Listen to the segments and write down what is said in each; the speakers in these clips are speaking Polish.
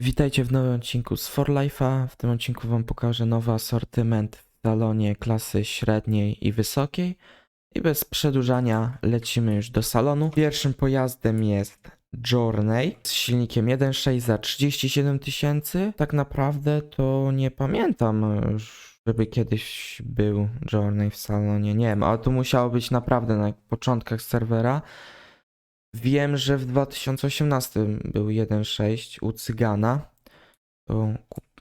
Witajcie w nowym odcinku z For Life'a. W tym odcinku Wam pokażę nowy asortyment w salonie klasy średniej i wysokiej. I bez przedłużania lecimy już do salonu. Pierwszym pojazdem jest Journey z silnikiem 1.6 za 37 tysięcy. Tak naprawdę to nie pamiętam, żeby kiedyś był Journey w salonie. Nie wiem, ale to musiało być naprawdę na początkach serwera. Wiem, że w 2018 był 1.6 u Cygana. To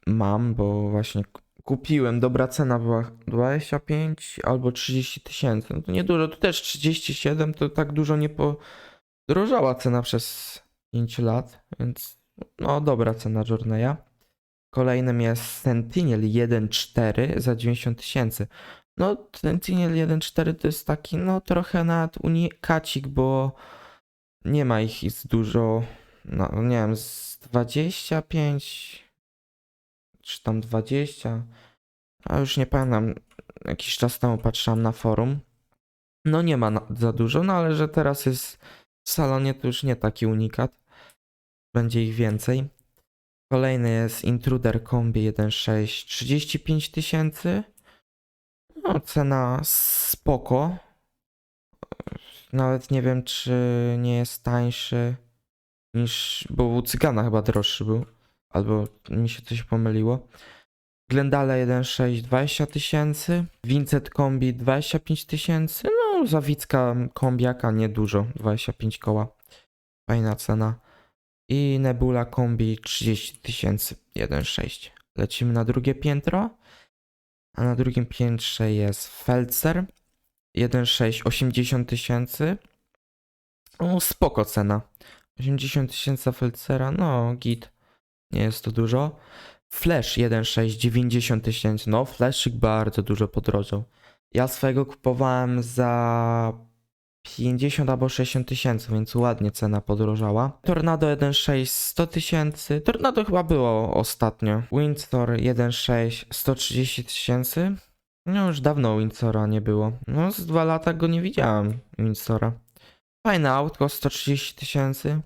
mam, bo właśnie ku- kupiłem. Dobra cena była 25 albo 30 tysięcy. No to niedużo, to też 37 to tak dużo nie podrożała cena przez 5 lat, więc no dobra cena Journeya. Kolejnym jest Sentinel 1.4 za 90 tysięcy. No Sentinel 1.4 to jest taki no trochę nawet unikacik, bo nie ma ich z dużo, no nie wiem, z 25 czy tam 20, a już nie pamiętam, jakiś czas temu patrzyłam na forum. No nie ma za dużo, no ale że teraz jest w salonie to już nie taki unikat. Będzie ich więcej. Kolejny jest Intruder Kombi 1.6 35 tysięcy. No cena spoko. Nawet nie wiem, czy nie jest tańszy niż. Bo u Cygana chyba droższy był. Albo mi się coś pomyliło. Glendale 1.6 20 tysięcy. Vincent Kombi 25 tysięcy. No, Zawicka kombiaka niedużo. 25 koła. Fajna cena. I Nebula Kombi 30 tysięcy. 1.6. Lecimy na drugie piętro. A na drugim piętrze jest Felcer 1.6 80 tysięcy. Spoko cena. 80 tysięcy Felcera, no git. Nie jest to dużo. Flash 1.6 90 tysięcy. No, Flashyk bardzo dużo podrożał. Ja swojego kupowałem za 50 albo 60 tysięcy, więc ładnie cena podrożała. Tornado 1.6 100 tysięcy. Tornado chyba było ostatnio. Windsor 1.6 130 tysięcy. No już dawno Windsora nie było. No z dwa lata go nie widziałem, Windsora. Fajne autko, 130 tysięcy.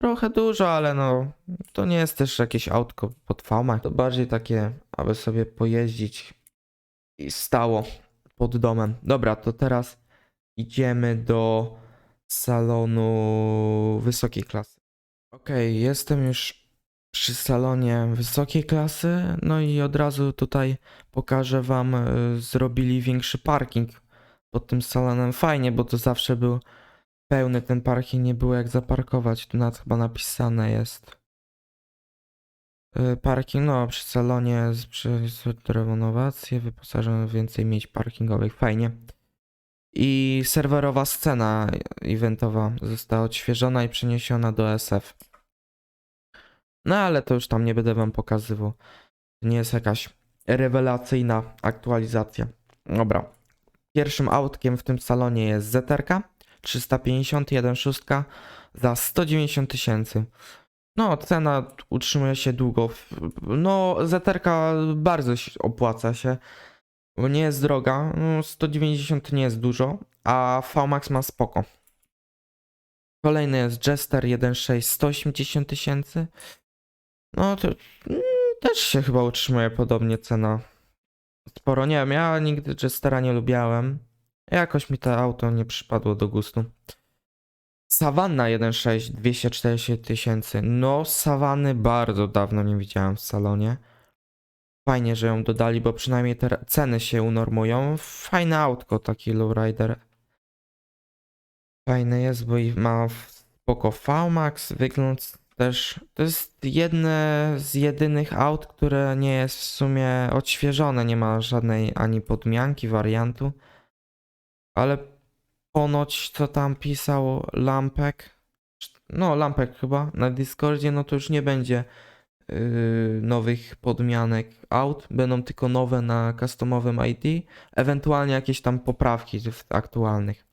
Trochę dużo, ale no to nie jest też jakieś autko pod famach. To bardziej takie, aby sobie pojeździć i stało pod domem. Dobra, to teraz idziemy do salonu wysokiej klasy. Okej, jestem już przy salonie wysokiej klasy, no i od razu tutaj pokażę wam, y, zrobili większy parking pod tym salonem. Fajnie, bo to zawsze był pełny ten parking, nie było jak zaparkować. Tu nawet chyba napisane jest. Y, Parking, no przy salonie z- przy z- renowację, wyposażone w więcej miejsc parkingowych. Fajnie. I serwerowa scena eventowa została odświeżona i przeniesiona do SF. No ale to już tam nie będę wam pokazywał. Nie jest jakaś rewelacyjna aktualizacja. Dobra. Pierwszym autkiem w tym salonie jest ZRK 351 szóstka za 190 tysięcy. No, cena utrzymuje się długo. No, ZRK bardzo opłaca się, nie jest droga. No, 190 nie jest dużo, a VMAX ma spoko. Kolejny jest Jester 1.6 180 tysięcy. No to mm, też się chyba utrzymuje podobnie cena. Sporo, nie wiem, ja nigdy Jestera nie lubiałem. Jakoś mi to auto nie przypadło do gustu. Savanna 1.6 240 tysięcy. No, Savanny bardzo dawno nie widziałem w salonie. Fajnie, że ją dodali, bo przynajmniej te ceny się unormują. Fajne autko, taki lowrider. Fajne jest, bo ma spoko VMAX, wygląd też. To jest jedne z jedynych aut, które nie jest w sumie odświeżone, nie ma żadnej ani podmianki, wariantu. Ale ponoć co tam pisał Lampek, no Lampek chyba na Discordzie, no to już nie będzie yy, nowych podmianek aut, będą tylko nowe na customowym ID, ewentualnie jakieś tam poprawki w aktualnych.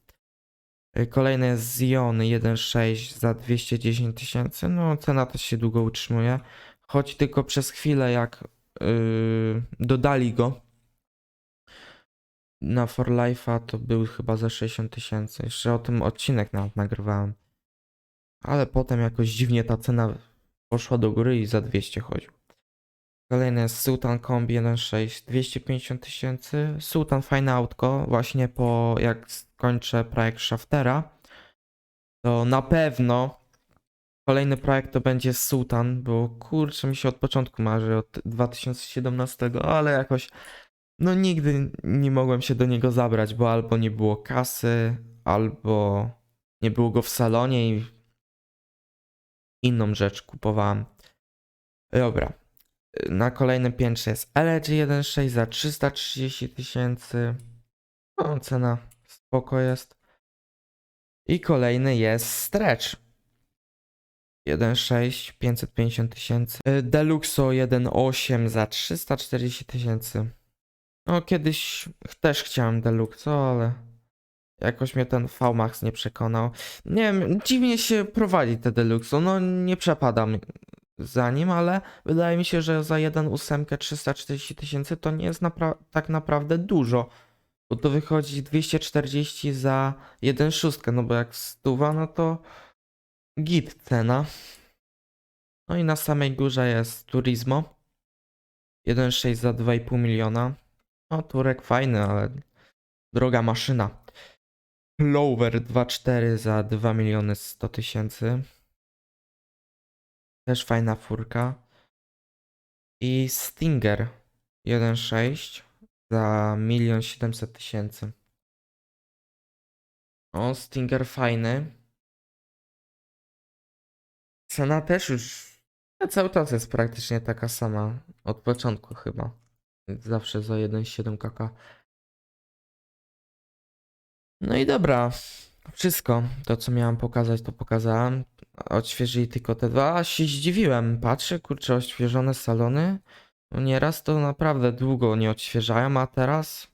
Y, Kolejny jest Zion 1.6 za 210 tysięcy. No, cena też się długo utrzymuje. Choć tylko przez chwilę, jak yy, dodali go na For Life'a, to był chyba za 60 tysięcy. Jeszcze o tym odcinek nawet nagrywałem. Ale potem jakoś dziwnie ta cena poszła do góry i za 200 chodził. Kolejny jest Sultan Kombi 1.6, 250 tysięcy. Sultan fajne autko, właśnie po jak skończę projekt Shaftera, to na pewno kolejny projekt to będzie Sultan, bo kurczę mi się od początku marzy, od 2017, ale jakoś no nigdy nie mogłem się do niego zabrać, bo albo nie było kasy, albo nie było go w salonie i inną rzecz kupowałem. Dobra. Na kolejnym piętrze jest LG 1.6 za 330 tysięcy. No, cena spoko jest. I kolejny jest Stretch. 1.6 550 tysięcy. Y, Deluxo 1.8 za 340 tysięcy. No kiedyś też chciałem Deluxo, ale jakoś mnie ten VMAX nie przekonał. Nie wiem, dziwnie się prowadzi te Deluxo. No nie przepadam za nim, ale wydaje mi się, że za 1.8 340 tysięcy to nie jest napra- tak naprawdę dużo. Bo to wychodzi 240 za 1.6, no bo jak stuwa, no to git cena. No i na samej górze jest Turismo. 1.6 za 2,5 miliona. No Turek fajny, ale droga maszyna. Clover 2.4 za 2 miliony 100 tysięcy. Też fajna furka. I Stinger 1.6 za 1 700 tysięcy. O, Stinger fajny. Cena też już cały czas jest praktycznie taka sama. Od początku chyba. Zawsze za 1,7 kk. No i dobra. Wszystko. To co miałem pokazać, to pokazałem. Odświeżyli tylko te dwa. A się zdziwiłem. Patrzę, kurczę, odświeżone salony. No nieraz to naprawdę długo nie odświeżają, a teraz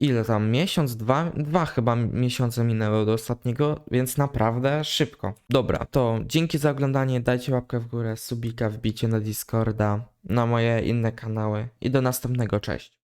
ile tam? Miesiąc, dwa? Dwa chyba miesiące minęły do ostatniego, więc naprawdę szybko. Dobra, to dzięki za oglądanie. Dajcie łapkę w górę, subika, wbicie na Discorda, na moje inne kanały i do następnego. Cześć.